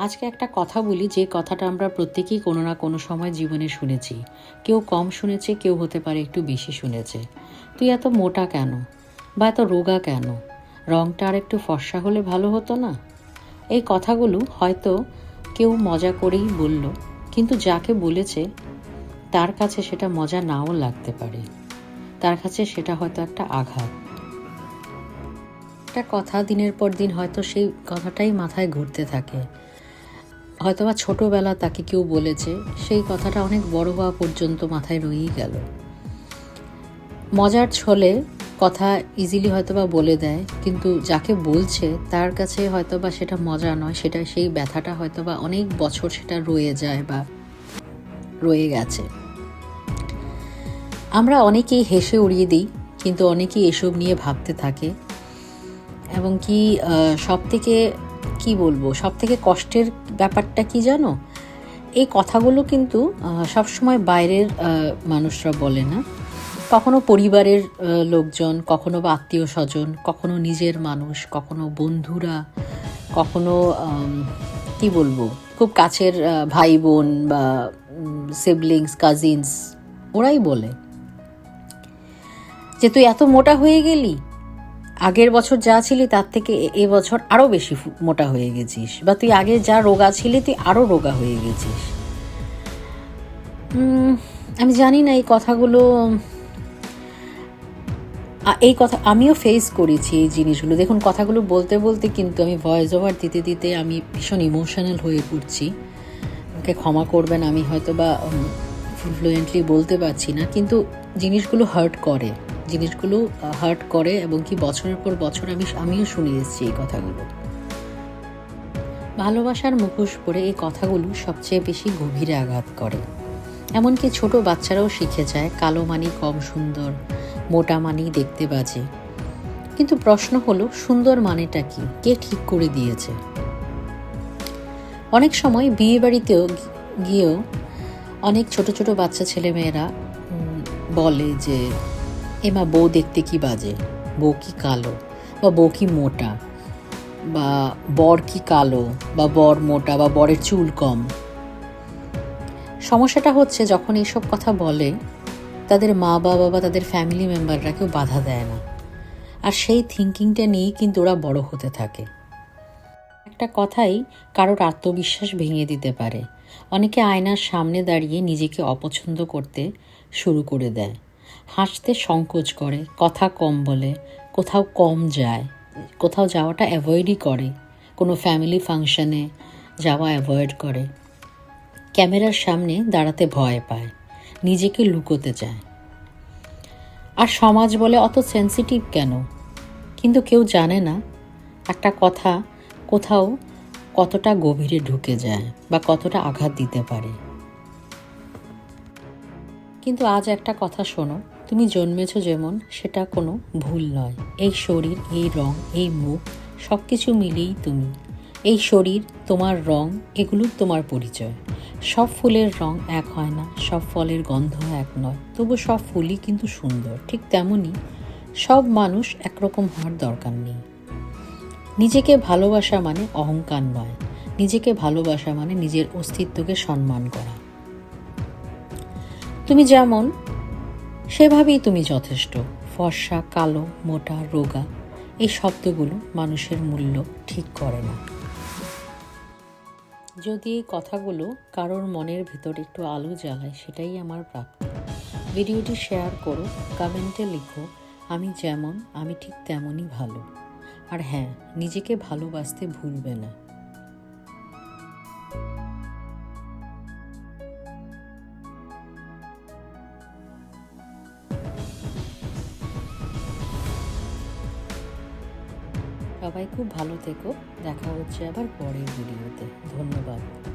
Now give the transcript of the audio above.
আজকে একটা কথা বলি, যে কথাটা আমরা প্রত্যেকেই কোনো না কোনো সময় জীবনে শুনেছি। কেউ কম শুনেছে, কেউ হতে পারে একটু বেশি শুনেছে। তুই এত মোটা কেন? বা এত রোগা কেন? রংটা আর একটু ফর্সা হলে ভালো হতো না? এই কথাগুলো হয়তো কেউ মজা করেই বলল, কিন্তু যাকে বলেছে, তার কাছে সেটা মজা নাও লাগতে পারে। তার কাছে সেটা হয়তো একটা আঘাত। একটা কথা দিনের পর দিন হয়তো সেই কথাটাই মাথায় ঘুরতে থাকে। হয়তোবা ছোটোবেলা তাকে কেউ বলেছে, সেই কথাটা অনেক বড় হওয়া পর্যন্ত মাথায় রয়েই গেল। মজার ছলে কথা ইজিলি হয়তোবা বলে দেয়, কিন্তু যাকে বলছে তার কাছে হয়তোবা সেটা মজা নয়, সেটা সেই ব্যথাটা হয়তোবা অনেক বছর সেটা রয়ে যায় বা রয়ে গেছে। আমরা অনেকেই হেসে উড়িয়ে দিই, কিন্তু অনেকেই এসব নিয়ে ভাবতে থাকে। এবং কি সব থেকে কি বলব? সব থেকে কষ্টের ব্যাপারটা কি জানো? এই কথাগুলো কিন্তু সবসময় বাইরের মানুষরা বলে না। কখনো পরিবারের লোকজন, কখনো বা আত্মীয় স্বজন, কখনো নিজের মানুষ, কখনো বন্ধুরা, কখনো কি বলব? খুব কাছের ভাই বোন বা সিবলিংস কাজিনস ওরাই বলে যে, তুই এত মোটা হয়ে গেলি? আগের বছর যা ছিলি, তার থেকে এ বছর আরও বেশি মোটা হয়ে গেছিস। বা তুই আগে যা রোগা ছিলি, তুই আরও রোগা হয়ে গেছিস। আমি জানি না, এই কথাগুলো এই কথা, আমিও ফেস করেছি এই জিনিসগুলো। দেখুন, কথাগুলো বলতে বলতে কিন্তু আমি ভয়েস ওভার দিতে দিতে আমি ভীষণ ইমোশনাল হয়ে পড়ছি। আমাকে ক্ষমা করবেন, আমি হয়তো বা ফ্লুয়েন্টলি বলতে পারছি না, কিন্তু জিনিসগুলো হার্ট করে। জিনিসগুলো হার্ট করে এবং কি বছরের পর বছর আমি আমিও শুনে এসেছি এই কথাগুলো। ভালোবাসার মুখোশ পরে এই কথাগুলো সবচেয়ে বেশি গভীরে আঘাত করে। এমনকি ছোট বাচ্চারাও শিখে যায়, কালো মানি কম সুন্দর, মোটা মানি দেখতে বাজে। কিন্তু প্রশ্ন হলো, সুন্দর মানেটা কি? কে ঠিক করে দিয়েছে? অনেক সময় বিয়ে বাড়িতেও গিয়েও অনেক ছোট ছোট বাচ্চা ছেলেমেয়েরা বলে যে এমা বউ দেখতে কি বাজে? বউ কি কালো? বা বউ কি মোটা? বা বর কি কালো? বা বর মোটা? বা বরের চুল কম? সমস্যাটা হচ্ছে যখন এইসব কথা বলে, তাদের মা বাবা বা তাদের ফ্যামিলি মেম্বাররা কেউ বাধা দেয় না। আর সেই থিঙ্কিংটা নিয়েই কিন্তু ওরা বড় হতে থাকে। একটা কথাই কারোর আত্মবিশ্বাস ভেঙে দিতে পারে। অনেকে আয়নার সামনে দাঁড়িয়ে নিজেকে অপছন্দ করতে শুরু করে দেয়। হাসতে সংকোচ করে, কথা কম বলে, কোথাও কম যায়, কোথাও যাওয়াটা অ্যাভয়েডই করে, কোনো ফ্যামিলি ফাংশনে যাওয়া অ্যাভয়েড করে। ক্যামেরার সামনে দাঁড়াতে ভয় পায়, নিজেকে লুকোতে চায়। আর সমাজ বলে অত সেন্সিটিভ কেন? কিন্তু কেউ জানে না একটা কথা কোথাও কতটা গভীরে ঢুকে যায় বা কতটা আঘাত দিতে পারে। কিন্তু আজ একটা কথা শোনো, তুমি জন্মেছ যেমন, সেটা কোনো ভুল নয়। এই শরীর, এই রং, এই মুখ সব কিছু মিলিয়েই তুমি। এই শরীর, তোমার রং, এগুলো তোমার পরিচয়। সব ফুলের রং এক হয় না, সব ফলের গন্ধ এক নয়, তবু সব ফুলই কিন্তু সুন্দর, ঠিক তেমনই সব মানুষ একরকম হওয়ার দরকার নেই। নিজেকে ভালোবাসা মানে অহংকার নয়, নিজেকে ভালোবাসা মানে নিজের অস্তিত্বকে সম্মান করা। তুমি যেমন, সেভাবেই তুমি যথেষ্ট। ফর্সা, কালো, মোটা, রোগা, এই শব্দগুলো মানুষের মূল্য ঠিক করে না। যদি এই কথাগুলো কারোর মনের ভিতর একটু আলো জ্বালায়, সেটাই আমার প্রাপ্তি। ভিডিওটি শেয়ার করো, কমেন্টে লিখো, আমি যেমন, আমি ঠিক তেমনই ভালো। আর হ্যাঁ নিজেকে ভালোবাসতে ভুলবে না। সবাই খুব ভালো থেকো। দেখা হচ্ছে আবার পরের ভিডিওতে। ধন্যবাদ।